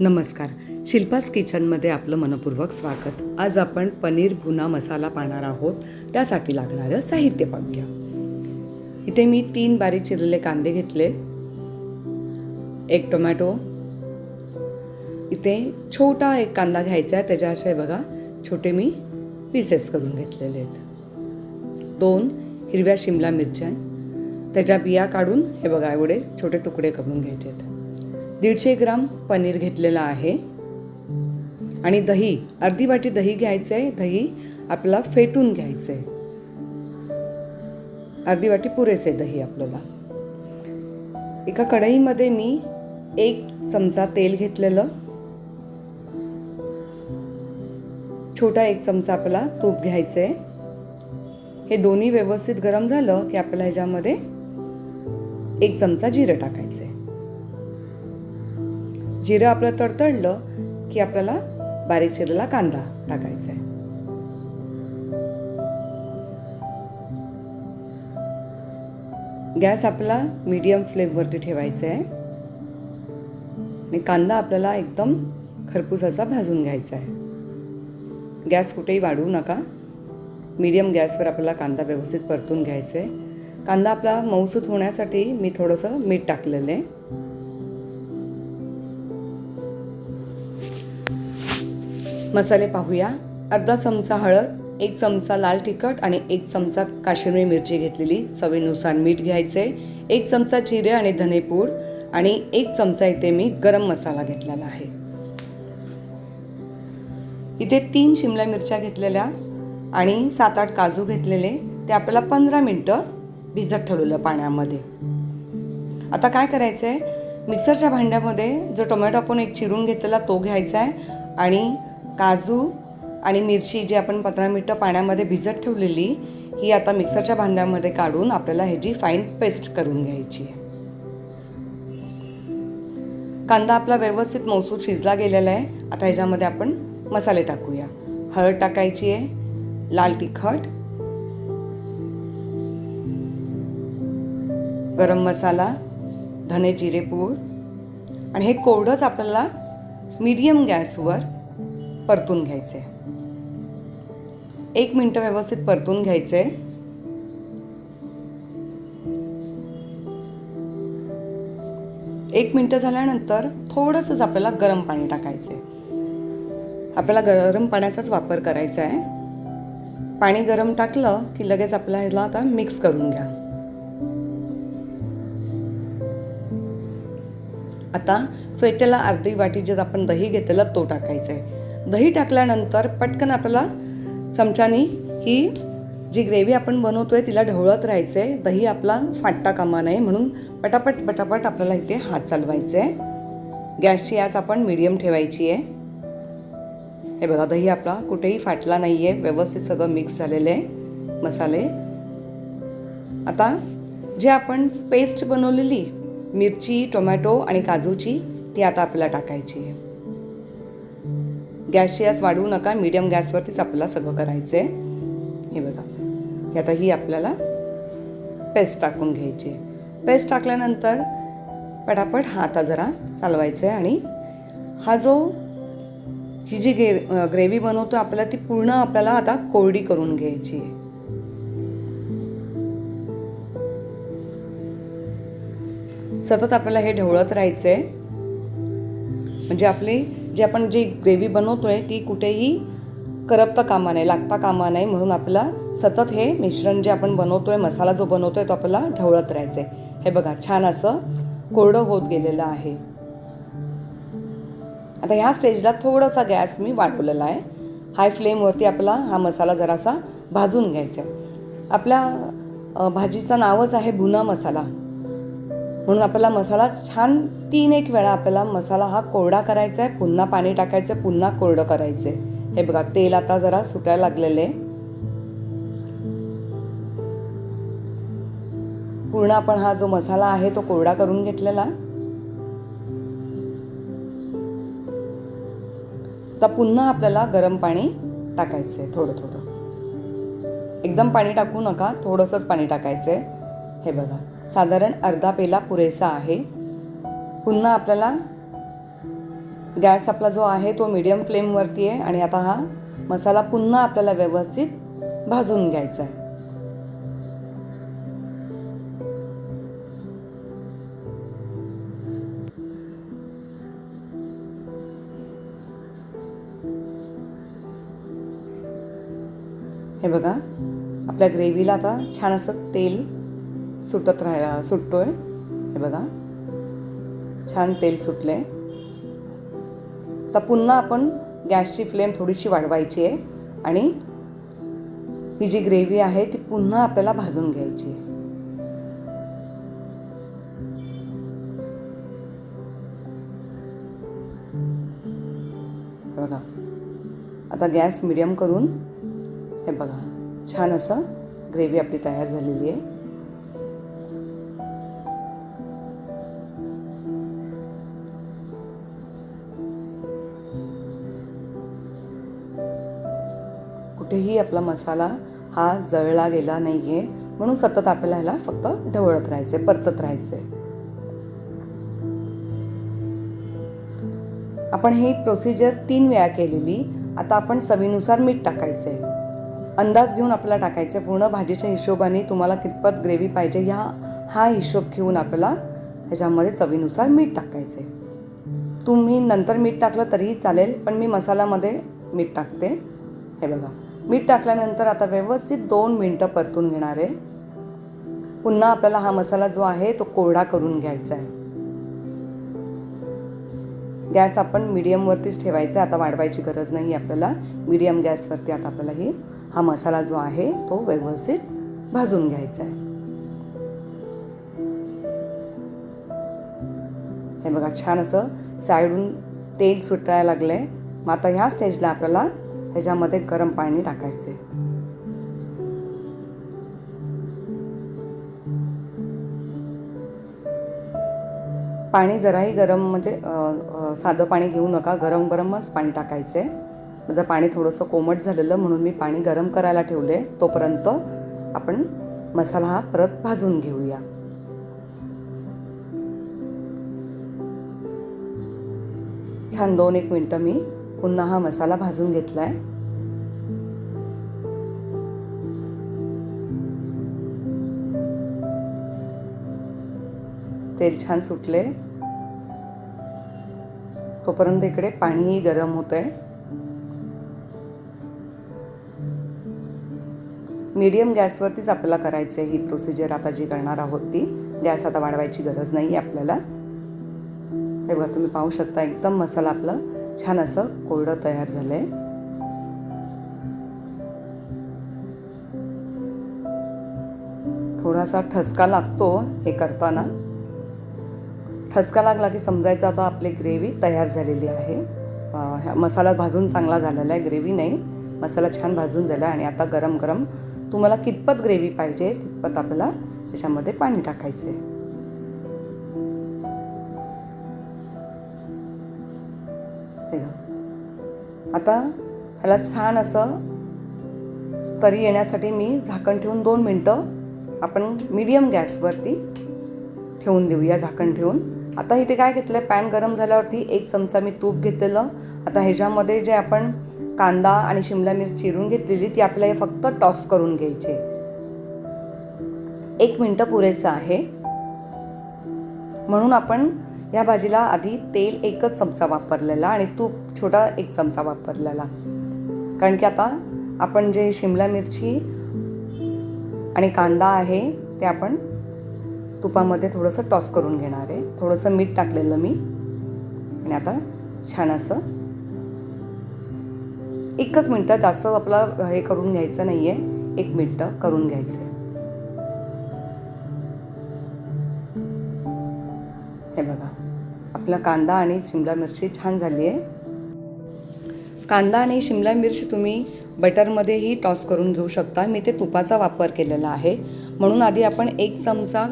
नमस्कार. शिल्पास किचनमध्ये आपलं मनपूर्वक स्वागत. आज आपण पनीर भुना मसाला पाहणार आहोत. त्यासाठी लागणारं साहित्य पाहूया. इथे मी तीन बारीक चिरलेले कांदे घेतले. एक टोमॅटो. इथे छोटा एक कांदा घ्यायचा आहे. त्याच्या असे बघा छोटे मी पीसेस करून घेतलेले आहेत. दोन हिरव्या शिमला मिरच्या त्याच्या बिया काढून हे बघा एवढे छोटे तुकडे करून घ्यायचे आहेत. दीडशे ग्राम पनीर घेतलेलं आहे. आणि दही अर्धी वाटी दही घ्यायचं आहे. दही आपला फेटून घ्यायचं आहे. अर्धी वाटी पुरेसे दही आपल्याला. एका कढईमध्ये मी एक चमचा तेल घेतलेलं. छोटा एक चमचा आपला तूप घ्यायचं आहे. हे दोन्ही व्यवस्थित गरम झालं की आपल्याला ह्याच्यामध्ये एक चमचा जिरं टाकायचं आहे. जिरं आपलं तडतडलं की आपल्याला बारीक चिरलेला कांदा टाकायचा आहे. गॅस आपला मीडियम फ्लेमवरती ठेवायचा आहे. आणि कांदा आपल्याला एकदम खरपूसाचा भाजून घ्यायचा आहे. गॅस कुठेही वाढवू नका. मीडियम गॅसवर आपल्याला कांदा व्यवस्थित परतून घ्यायचा आहे. कांदा आपला मऊसूत होण्यासाठी मी थोडंसं मीठ टाकलेलं आहे. मसाले पाहूया. अर्धा चमचा हळद एक चमचा लाल तिखट आणि एक चमचा काश्मीरी मिरची घेतलेली चवीनुसार मीठ घ्यायचे एक चमचा जिरे आणि धनेपूड आणि एक चमचा इथे मी गरम मसाला घेतलेला आहे. इथे तीन शिमला मिरच्या घेतलेल्या आणि सात आठ काजू घेतलेले ते आपल्याला पंधरा मिनटं भिजत ठेवलेलं पाण्यामध्ये. आता काय करायचं आहे मिक्सरच्या भांड्यामध्ये जो टोमॅटो आपण एक चिरून घेतलेला तो घ्यायचा आहे आणि काजू आणि मिरची जी आपण पंधरा मिनटं पाण्यामध्ये भिजत ठेवलेली ही आता मिक्सरच्या भांड्यामध्ये काढून आपल्याला ह्याची फाईन पेस्ट करून घ्यायची आहे. कांदा आपला व्यवस्थित मौसूर शिजला गेलेला आहे. आता ह्याच्यामध्ये आपण मसाले टाकूया. हळद टाकायची आहे लाल तिखट गरम मसाला धने जिरेपूड आणि हे कोरडंच आपल्याला मीडियम गॅसवर परतून घ्यायचे. एक मिनटं व्यवस्थित परतून घ्यायचे. एक मिनटं झाल्यानंतर थोडंसंच आपल्याला गरम पाणी टाकायचं. आहे आपल्याला गरम पाण्याचाच वापर करायचा आहे. पाणी गरम टाकलं की लगेच आपल्याला ह्याला आता मिक्स करून घ्या. आता फेटेला अर्धी वाटी जे आपण दही घेतलेलं तो टाकायचं आहे दही टाकल्यानंतर पटकन आपल्याला चमच्यानी ही जी ग्रेव्ही आपण बनवतोय तिला ढवळत राहायचं आहे दही आपला फाटता कामा नये म्हणून पटापट पटापट आपल्याला इथे हात चालवायचे. आहे गॅसची आज आपण मीडियम ठेवायची आहे. हे बघा दही आपला कुठेही फाटला नाही आहे व्यवस्थित सगळं मिक्स झालेलं आहे. मसाले. आता जे आपण पेस्ट बनवलेली मिरची टोमॅटो आणि काजूची ती आता आपल्याला टाकायची आहे. गॅसची गॅस वाढवू नका मीडियम गॅसवरतीच आपल्याला सगळं करायचं आहे हे बघा. हे आता ही आपल्याला पेस्ट टाकून घ्यायची आहे. पेस्ट टाकल्यानंतर पटापट हा आता जरा चालवायचं आहे आणि हा जो ही जी ग्रे ग्रेव्ही बनवतो आपल्याला ती पूर्ण आपल्याला आता कोरडी करून घ्यायची आहे. सतत आपल्याला हे ढवळत राहायचं आहे म्हणजे आपली जी आपण जी ग्रेव्ही आहे ती कुठेही करपता कामा नाही लागता कामा नाही म्हणून आपल्याला सतत हे मिश्रण जे आपण बनवतो आहे मसाला जो बनवतो आहे तो आपल्याला ढवळत राहायचं आहे हे बघा छान असं कोरडं होत गेलेलं आहे. आता ह्या स्टेजला थोडासा गॅस मी वाढवलेला आहे. हाय फ्लेमवरती आपला हा मसाला जरासा भाजून घ्यायचा आहे. आपल्या भाजीचं नावच आहे भुना मसाला. म्हणून आपल्याला मसाला छान तीन एक वेळा आपल्याला मसाला हा कोरडा करायचा आहे पुन्हा पाणी टाकायचं आहे पुन्हा कोरडं करायचं आहे. हे बघा तेल आता जरा सुटायला लागलेलं आहे. पूर्ण आपण हा जो मसाला आहे तो कोरडा करून घेतलेला. आता पुन्हा आपल्याला गरम पाणी टाकायचं आहे थोडं थोडं. एकदम पाणी टाकू नका थोडंसंच पाणी टाकायचं आहे. हे बघा. साधारण अर्धा पेला पुरेसा आहे. पुन्हा आपल्याला गॅस आपला जो आहे तो मीडियम फ्लेमवरती आहे आणि आता हा मसाला पुन्हा आपल्याला व्यवस्थित भाजून घ्यायचा आहे. हे बघा आपल्या ग्रेव्हीला आता छान असं तेल सुटत राहायला सुटतो आहे हे बघा. छान तेल सुटले तर पुन्हा आपण गॅसची फ्लेम थोडीशी वाढवायची आहे आणि ही जी ग्रेव्ही आहे ती पुन्हा आपल्याला भाजून घ्यायची आहे. बघा. आता गॅस मिडियम करून हे बघा. छान असं ग्रेव्ही आपली तयार झालेली आहे. कुठेही आपला मसाला हा जळला गेला नाही आहे म्हणून सतत आपल्याला ह्याला फक्त ढवळत राहायचे परतत राहायचे आपण ही प्रोसिजर तीन वेळा केलेली. आता आपण चवीनुसार मीठ टाकायचं आहे अंदाज घेऊन आपल्याला टाकायचे पूर्ण भाजीच्या हिशोबाने तुम्हाला कितपत ग्रेव्ही पाहिजे ह्या हा हिशोब घेऊन आपल्याला ह्याच्यामध्ये चवीनुसार मीठ टाकायचे तुम्ही नंतर मीठ टाकलं तरीही चालेल पण मी मसाल्यामध्ये मीठ टाकते. हे बघा. मीठ टाकल्यानंतर आता व्यवस्थित दोन मिनटं परतून घेणार आहे. पुन्हा आपल्याला हा मसाला जो आहे तो कोरडा करून घ्यायचा आहे. गॅस आपण मिडियमवरतीच ठेवायचा आहे. आता वाढवायची गरज नाही आपल्याला. मीडियम गॅसवरती आता आपल्याला ही हा मसाला जो आहे तो व्यवस्थित भाजून घ्यायचा आहे. हे बघा छान असं साईडून तेल सुटायला लागलंय. मग आता ह्या स्टेजला आपल्याला ह्याच्यामध्ये गरम पाणी टाकायचे. पाणी जराही गरम म्हणजे साधं पाणी घेऊ नका. गरम गरमच पाणी टाकायचे. माझं पाणी थोडंसं कोमट झालेलं म्हणून मी पाणी गरम करायला ठेवले. तोपर्यंत आपण मसाला हा परत भाजून घेऊया. छान दोन एक मिनटं मी पुन्हा हा मसाला भाजून घेतलाय. तेल छान सुटले. तोपर्यंत इकडे पाणीही गरम होत आहे मीडियम गॅसवरतीच आपल्याला करायचं आहे ही प्रोसिजर आता जी करणार आहोत ती. गॅस आता वाढवायची गरज नाही आहे आपल्याला. हे बघा तुम्ही पाहू शकता एकदम मसाला आपला छान असं कोरडं तयार झालं आहे थोडासा ठसका लागतो हे करताना. ठसका लागला की समजायचं आता आपली ग्रेव्ही तयार झालेली आहे. ह्या मसाला भाजून चांगला झालेला आहे ग्रेव्ही नाही. मसाला छान भाजून झाला आणि आता गरम गरम तुम्हाला कितपत ग्रेव्ही पाहिजे तितपत आपल्याला त्याच्यामध्ये पाणी टाकायचं आहे हे आता ह्याला छान असं तरी येण्यासाठी मी झाकण ठेवून दोन मिनटं आपण मीडियम गॅसवरती ठेवून देऊया झाकण ठेवून. आता इथे काय घेतलं आहे पॅन गरम झाल्यावरती एक चमचा मी तूप घेतलेलं. आता ह्याच्यामध्ये जे आपण कांदा आणि शिमला मिरची चिरून घेतलेली ती आपल्याला फक्त टॉस करून घ्यायची एक मिनटं पुरेसं आहे. म्हणून आपण या भाजीला आधी तेल एकच चमचा वापरलेला आणि तूप छोटा एक चमचा वापरलेला. कारण की आता आपण जे शिमला मिरची आणि कांदा आहे ते आपण तुपामध्ये थोडंसं टॉस करून घेणार आहे. थोडंसं मीठ टाकलेलं मी. आणि आता छान असं एकच मिनटं जास्त आपलं हे करून घ्यायचं नाही आहे एक मिनटं करून घ्यायचं आहे हे बघा. आपला कांदा आणि शिमला मिरची छान झाली आहे. कांदा आणि शिमला मिरची तुम्ही बटरमध्येही टॉस करून घेऊ शकता. मी ते तुपाचा वापर केलेला आहे. म्हणून आधी आपण एक चमचा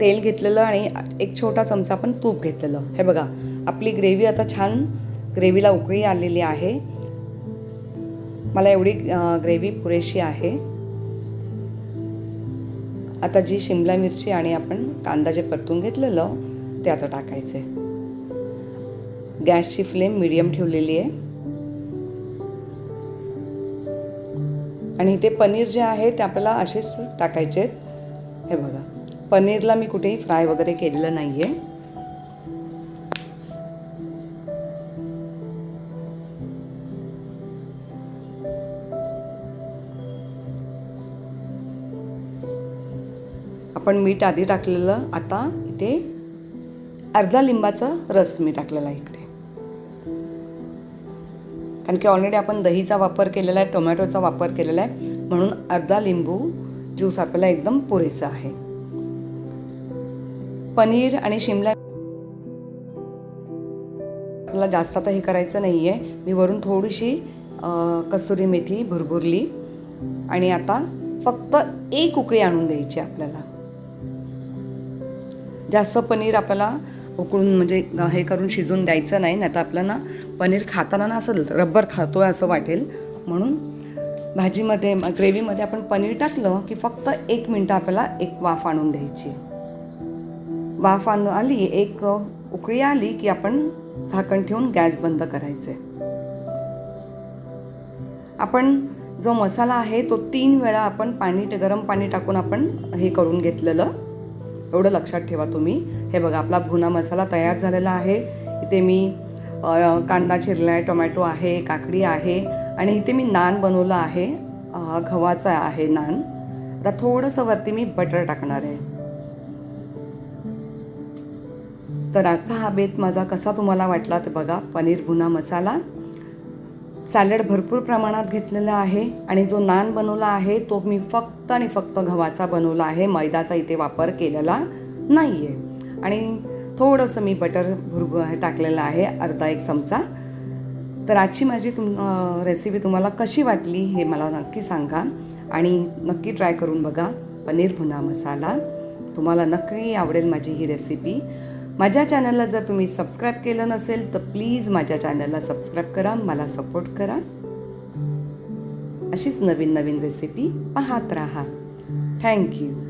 तेल घेतलेलं आणि एक छोटा चमचा आपण तूप घेतलेलं. हे बघा आपली ग्रेव्ही आता छान ग्रेव्हीला उकळी आलेली आहे. मला एवढी ग्रेव्ही पुरेशी आहे. आता जी शिमला मिरची आणि आपण कांदा जे परतून घेतलेलं ते आता टाकायचे गॅसची फ्लेम मिडियम ठेवलेली आहे. आणि इथे पनीर जे आहे ते आपल्याला असेच टाकायचे आहेत हे बघा पनीरला मी कुठेही फ्राय वगैरे केलेलं नाही आहे आपण मीठ आधी टाकलेलं आता इथे अर्धा लिंबाचा रस मी टाकलेला आहे इकडे. कारण की ऑलरेडी आपण दहीचा वापर केलेला आहे टोमॅटोचा वापर केलेला आहे म्हणून अर्धा लिंबू ज्यूस आपल्याला एकदम पुरेसा आहे. पनीर आणि शिमला आपल्याला जास्त आता हे करायचं नाही आहे मी वरून थोडीशी कसुरी मेथी भुरभुरली आणि आता फक्त एक उकळी आणून द्यायची आपल्याला. जास्त पनीर आपल्याला उकळून म्हणजे हे करून शिजवून द्यायचं नाही नाही तर आपल्याला पनीर खाताना ना असं रब्बर खातो आहे असं वाटेल. म्हणून भाजीमध्ये ग्रेव्हीमध्ये आपण पनीर टाकलं की फक्त एक मिनटं आपल्याला एक वाफ आणून द्यायची. वाफ आणून आली एक उकळी आली की आपण झाकण ठेवून गॅस बंद करायचं. आपण जो मसाला आहे तो तीन वेळा आपण पाणी गरम पाणी टाकून आपण हे करून घेतलेलं. एवढं लक्षात ठेवा तुम्ही. हे बघा आपला भुना मसाला तयार झालेला आहे. इथे मी कांदा चिरला आहे टोमॅटो आहे काकडी आहे आणि इथे मी नान बनवलं आहे. गव्हाचा आहे नान. आता थोडंसं वरती मी बटर टाकणार आहे. तर आजचा हा बेत माझा कसा तुम्हाला वाटला ते बघा. पनीर भुना मसाला. सॅलड भरपूर प्रमाणात घेतलेला आहे आणि जो नान बनवला आहे तो मी फक्त आणि फक्त गव्हाचा बनवला आहे. मैदाचा इथे वापर केलेला नाही आहे आणि थोडंसं मी बटर भुरभु टाकलेलं आहे अर्धा एक चमचा. तर आजची माझी तुम रेसिपी तुम्हाला कशी वाटली हे मला नक्की सांगा आणि नक्की ट्राय करून बघा. पनीर भुना मसाला. तुम्हाला नक्की आवडेल माझी ही रेसिपी माझ्या चॅनलला जर तुम्ही सबस्क्राईब केलं नसेल तर प्लीज माझ्या चॅनलला सबस्क्राईब करा मला सपोर्ट करा. अशीच नवीन नवीन रेसिपी पाहत राहा. थँक्यू